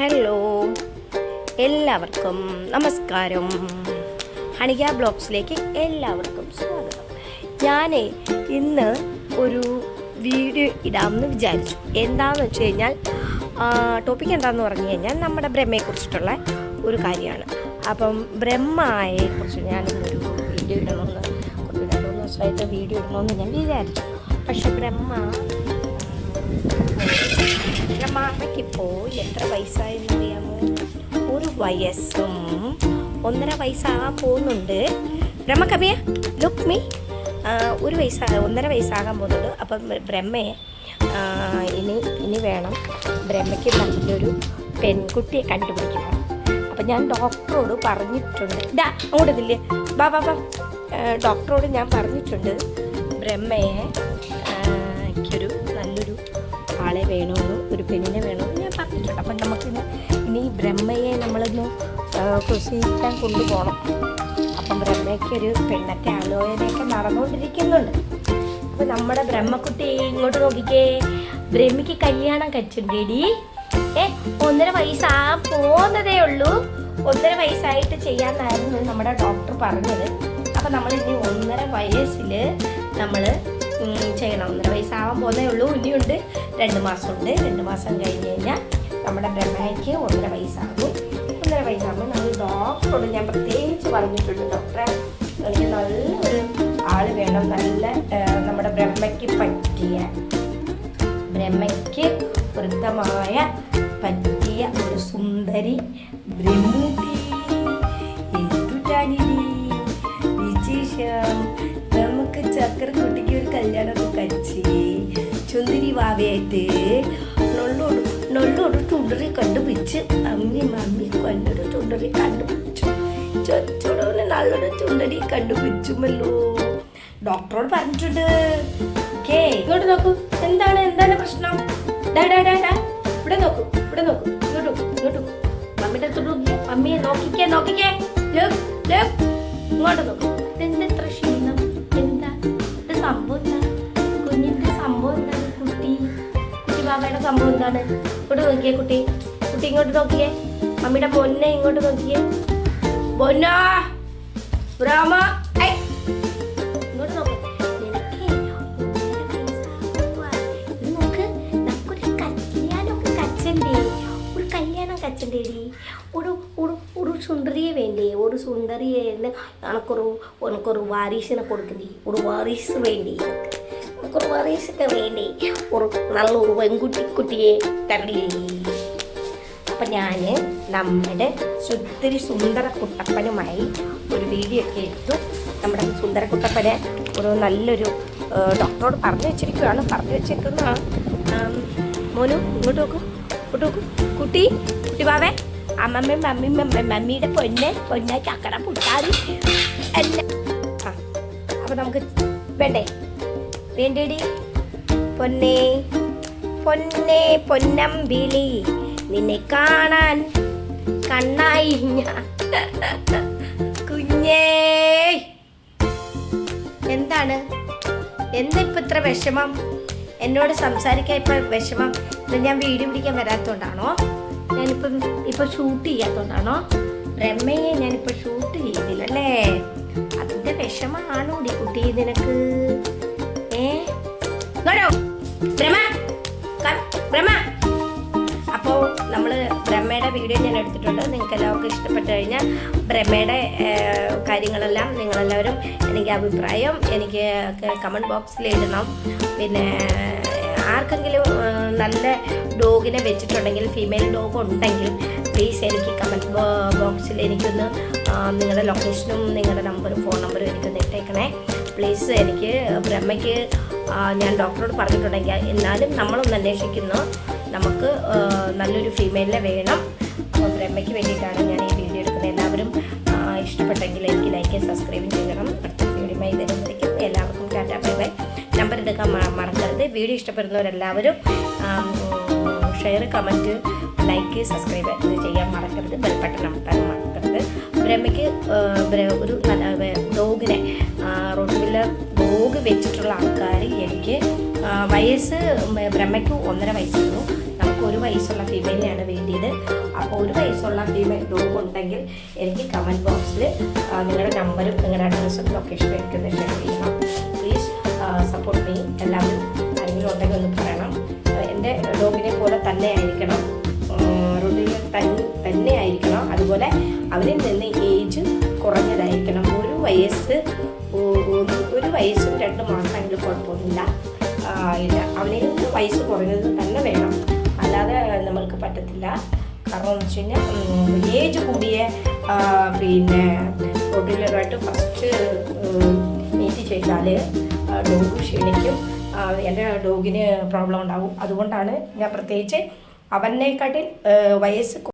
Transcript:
Hello എല്ലാവർക്കും നമസ്കാരം. ഹണിക ബ്ലോഗ്സിലേക്ക് എല്ലാവർക്കും സ്വാഗതം. ഞാൻ ഇന്ന് ഒരു വീഡിയോ ഇടാമെന്ന് വിചാരിച്ചു. എന്താണെന്ന് വെച്ച് കഴിഞ്ഞാൽ ടോപ്പിക് എന്താണെന്ന് പറഞ്ഞു കഴിഞ്ഞാൽ നമ്മുടെ ബ്രഹ്മയെക്കുറിച്ചിട്ടുള്ള ഒരു കാര്യമാണ്. അപ്പം ബ്രഹ്മയെ കുറിച്ച് ഒരു വീഡിയോ ഇടണമെന്ന് കുറച്ച് രണ്ട് മൂന്ന് ദിവസമായിട്ട് വീഡിയോ ഇടണമെന്ന് ഞാൻ വിചാരിച്ചു. പക്ഷെ ബ്രഹ്മ ബ്രഹ്മാമ്മയ്ക്കിപ്പോൾ എത്ര വയസ്സായെന്ന് അറിയാമോ ഒരു വയസ്സും ഒന്നര വയസ്സാകാൻ പോകുന്നുണ്ട്. ബ്രഹ്മക്കബിയ ലുക്ക് മീ ഒരു വയസ്സാ ഒന്നര വയസ്സാകാൻ പോകുന്നുണ്ട്. അപ്പം ബ്രഹ്മയെ ഇനി ഇനി വേണം ബ്രഹ്മയ്ക്ക് നല്ലൊരു പെൺകുട്ടിയെ കണ്ടുപിടിക്കണം. അപ്പം ഞാൻ ഡോക്ടറോട് പറഞ്ഞിട്ടുണ്ട്. ഡാ അങ്ങോട്ട് ഇതില്ലേ ബാ ബാ ബാ ഡോക്ടറോട് ഞാൻ പറഞ്ഞിട്ടുണ്ട്. ബ്രഹ്മയെ ഒരു നല്ലൊരു ആളെ വേണമെന്ന് ഒരു പെണ്ണിനെ വേണമെന്ന് ഞാൻ പറഞ്ഞിട്ടുണ്ട്. അപ്പം നമുക്കിന്ന് ഇനി ബ്രഹ്മയെ നമ്മളൊന്ന് പ്രസവിക്കാൻ കൊണ്ടുപോകണം. അപ്പം ബ്രഹ്മയ്ക്ക് ഒരു പെണ്ണൊക്കെ ആലോചനയൊക്കെ നടന്നുകൊണ്ടിരിക്കുന്നുണ്ട്. അപ്പം നമ്മുടെ ബ്രഹ്മക്കുട്ടി ഇങ്ങോട്ട് നോക്കിക്കേ. ബ്രഹ്മിക്ക് കല്യാണം കഴിച്ചിട്ടുണ്ടേടി. ഏ ഒന്നര വയസ്സാ പോകുന്നതേ ഉള്ളൂ. ഒന്നര വയസ്സായിട്ട് ചെയ്യാന്നായിരുന്നു നമ്മുടെ ഡോക്ടർ പറഞ്ഞത്. അപ്പം നമ്മൾ ഇനി ഒന്നര വയസ്സിൽ നമ്മൾ ചെയ്യണം. ഒന്നര വയസ്സാവാൻ പോകുന്നേ ഉള്ളൂ. ഇനിയുണ്ട് രണ്ട് മാസമുണ്ട്. രണ്ട് മാസം കഴിഞ്ഞ് കഴിഞ്ഞാൽ നമ്മുടെ ബ്രഹ്മയ്ക്ക് ഒന്നര വയസ്സാകും. ഒന്നര വയസ്സാകുമ്പോൾ നമ്മൾ ഡോക്ടറോട് ഞാൻ പ്രത്യേകിച്ച് പറഞ്ഞിട്ടുണ്ട്. ഡോക്ടറെ എനിക്ക് നല്ലൊരു ആൾ വേണം. നല്ല നമ്മുടെ ബ്രഹ്മയ്ക്ക് പറ്റിയ ബ്രഹ്മയ്ക്ക് വൃദ്ധമായ പറ്റിയ ഒരു സുന്ദരി ബ്രഹ്മുട്ടി വാവയായിട്ട് നൊള്ളോട് നൊള്ളോട് ചുണ്ടറി കണ്ടുപിടിച്ച് അമ്മി മമ്മി കൊല്ലൊരു ചുണ്ടറി കണ്ടുപിടിച്ചു. ചൊച്ചോടൊന്ന് നല്ലൊരു ചുണ്ടരി കണ്ടുപിടിച്ചുമല്ലോ. ഡോക്ടറോട് പറഞ്ഞിട്ടുണ്ട്. ഓക്കേ ഇങ്ങോട്ട് നോക്കൂ. എന്താണ് എന്താണ് പ്രശ്നം? ഡാ ഡാ ഡാ ഇവിടെ നോക്കൂ ഇവിടെ നോക്കൂ. ഇങ്ങോട്ട് ഇങ്ങോട്ട്. മമ്മിയുടെ അടുത്തോട്ട് നോക്കിയേ മമ്മിയെ നോക്കിക്കേ നോക്കിക്കേ. ബാബയുടെ ഇങ്ങോട്ട് നോക്കിയേ. കുട്ടി കുട്ടി ഇങ്ങോട്ട് നോക്കിയേ. മമ്മിയുടെ പൊന്നെ ഇങ്ങോട്ട് നോക്കിയേ. ബൊന്നാ ബ്രാമ ഇങ്ങോട്ട് നോക്കേ. ഒരു സുന്ദരിയെ വേണ്ടേ? ഒരു സുന്ദരിയെ എനക്കൊരു ഉനക്കൊരു വാരീസിനെ കൊടുക്കണ്ടേ ഒരു വാരീസ് വേണ്ടേ? നമുക്കൊരു വാരീസൊക്കെ വേണ്ടേ ഒരു നല്ലൊരു പെൺകുട്ടി കുട്ടിയെ തരലേ. അപ്പം ഞാൻ നമ്മുടെ ഒത്തിരി സുന്ദര കുട്ടപ്പനുമായി ഒരു വീഡിയോ ഒക്കെ എടുത്തു. നമ്മുടെ സുന്ദര കുട്ടപ്പനെ ഒരു നല്ലൊരു ഡോക്ടറോട് പറഞ്ഞു വെച്ചിരിക്കുകയാണ് പറഞ്ഞു വെച്ചിരിക്കുന്ന മോനു ഇങ്ങോട്ട് നോക്കൂ. ഇങ്ങോട്ട് നോക്കൂ. കുട്ടി കുട്ടി വാവേ. അമ്മമ്മയും മമ്മിയും മമ്മ- മമ്മിയുടെ പൊന്നെ പൊന്നെ ചക്കട പുട്ടാതി. എല്ലാം ആ അപ്പം നമുക്ക് വേണ്ടേ? വേണ്ടേടി? പൊന്നേ പൊന്നേ പൊന്നമ്പിളി. നിന്നെ കാണാൻ കണ്ണായി കുഞ്ഞേ. എന്താണ്? എന്താ ഇത്ര വിഷമം? എന്നോട് സംസാരിക്കാൻ ഇപ്പൊ വിഷമം. ഞാൻ വീഡിയോ പിടിക്കാൻ വരാത്തോണ്ടാണോ? ഞാനിപ്പം ഇപ്പൊ ഷൂട്ട് ചെയ്യാത്തോണ്ടാണോ? രമയെ ഞാനിപ്പോ ഷൂട്ട് ചെയ്തില്ലല്ലേ? അതിന്റെ ഡി കുട്ടി നിനക്ക്? ഇങ്ങോട്ടോ ബ്രഹ്മ ബ്രഹ്മ. അപ്പോൾ നമ്മൾ ബ്രഹ്മയുടെ വീഡിയോ ഞാൻ എടുത്തിട്ടുണ്ട്. നിങ്ങൾക്ക് എല്ലാവർക്കും ഇഷ്ടപ്പെട്ട് കഴിഞ്ഞാൽ ബ്രഹ്മയുടെ കാര്യങ്ങളെല്ലാം നിങ്ങളെല്ലാവരും എനിക്ക് അഭിപ്രായം എനിക്ക് കമന്റ് ബോക്സിൽ എഴുതണം പിന്നെ ആർക്കെങ്കിലും നല്ല ഡോഗിനെ വെച്ചിട്ടുണ്ടെങ്കിൽ ഫീമെയിൽ ഡോഗ് ഉണ്ടെങ്കിൽ പ്ലീസ് എനിക്ക് കമന്റ് ബോക്സിൽ എനിക്കൊന്ന് നിങ്ങളുടെ ലൊക്കേഷനും നിങ്ങളുടെ നമ്പറും ഫോൺ നമ്പറും എനിക്കൊന്ന് ഇട്ടേക്കണേ. പ്ലീസ് എനിക്ക് ബ്രഹ്മയ്ക്ക് ഞാൻ ഡോക്ടറോട് പറഞ്ഞിട്ടുണ്ടെങ്കിൽ എന്നാലും നമ്മളൊന്ന് അന്വേഷിക്കുന്നു. നമുക്ക് നല്ലൊരു ഫീമെയിലിനെ വേണം. അപ്പോൾ ബ്രഹ്മയ്ക്ക് വേണ്ടിയിട്ടാണ് ഞാൻ ഈ വീഡിയോ എടുക്കുന്നത്. എല്ലാവരും ഇഷ്ടപ്പെട്ടെങ്കിൽ എനിക്ക് ലൈക്ക് സബ്സ്ക്രൈബ് ചെയ്യണം. അടുത്ത വീഡിയോയുമായി തരുന്നതായിരിക്കും എല്ലാവർക്കും ടാറ്റാ ബൈ ബൈ. നമ്പർ എടുക്കാൻ മറക്കരുത്. വീഡിയോ ഇഷ്ടപ്പെടുന്നവരെല്ലാവരും ഷെയർ കമന്റ് ലൈക്ക് സബ്സ്ക്രൈബ് ചെയ്യാൻ മറക്കരുത്. ബെൽ ബട്ടൺ അമർത്താൻ മറക്കരുത്. ബ്രഹ്മയ്ക്ക് ഒരു ഡോഗിനെ ഡോഗ് വെച്ചിട്ടുള്ള ആൾക്കാർ എനിക്ക് വയസ്സ് ബ്രഹ്മയ്ക്ക് ഒന്നര വയസ്സുള്ളൂ. നമുക്ക് ഒരു വയസ്സുള്ള ഫീമെയിലാണ് വേണ്ടിയത്. അപ്പോൾ ഒരു വയസ്സുള്ള ഫീമെയിൽ ഡോഗ് ഉണ്ടെങ്കിൽ എനിക്ക് കമന്റ് ബോക്സിൽ നിങ്ങളുടെ നമ്പറും നിങ്ങളുടെ അഡ്രസ്സും ലൊക്കേഷനും എനിക്കൊന്ന് ഷെയർ ചെയ്യണം. പ്ലീസ് സപ്പോർട്ട് മീ എല്ലാവരും ആരെങ്കിലും ഉണ്ടെങ്കിൽ ഒന്ന് പറയണം. എന്റെ ഡോഗിനെ പോലെ തന്നെ ആയിരിക്കണം. റൊട്ടിയിൽ തന്നെ തന്നെ ആയിരിക്കണം. അതുപോലെ അവരിൽ നിന്ന് ഏജ് കുറഞ്ഞതായിരിക്കണം. ഒരു വയസ്സ് ഒരു വയസ്സും രണ്ട് മാസമായിട്ട് കുഴപ്പമൊന്നുമില്ല. ഇല്ല അവനെ വയസ്സ് കുറഞ്ഞത് തന്നെ വേണം. അല്ലാതെ നമ്മൾക്ക് പറ്റത്തില്ല. കാരണം എന്ന് വെച്ച് കഴിഞ്ഞാൽ ഏജ് കൂടിയ പിന്നെ റോഡിലറായിട്ട് ഫസ്റ്റ് മീറ്റ് ചെയ്താൽ ഡോഗ് ക്ഷീണിക്കും. എന്റെ ഡോഗിന് പ്രോബ്ലം ഉണ്ടാകും അതുകൊണ്ടാണ് ഞാൻ പ്രത്യേകിച്ച് അവനെക്കാട്ടിൽ വയസ്സ്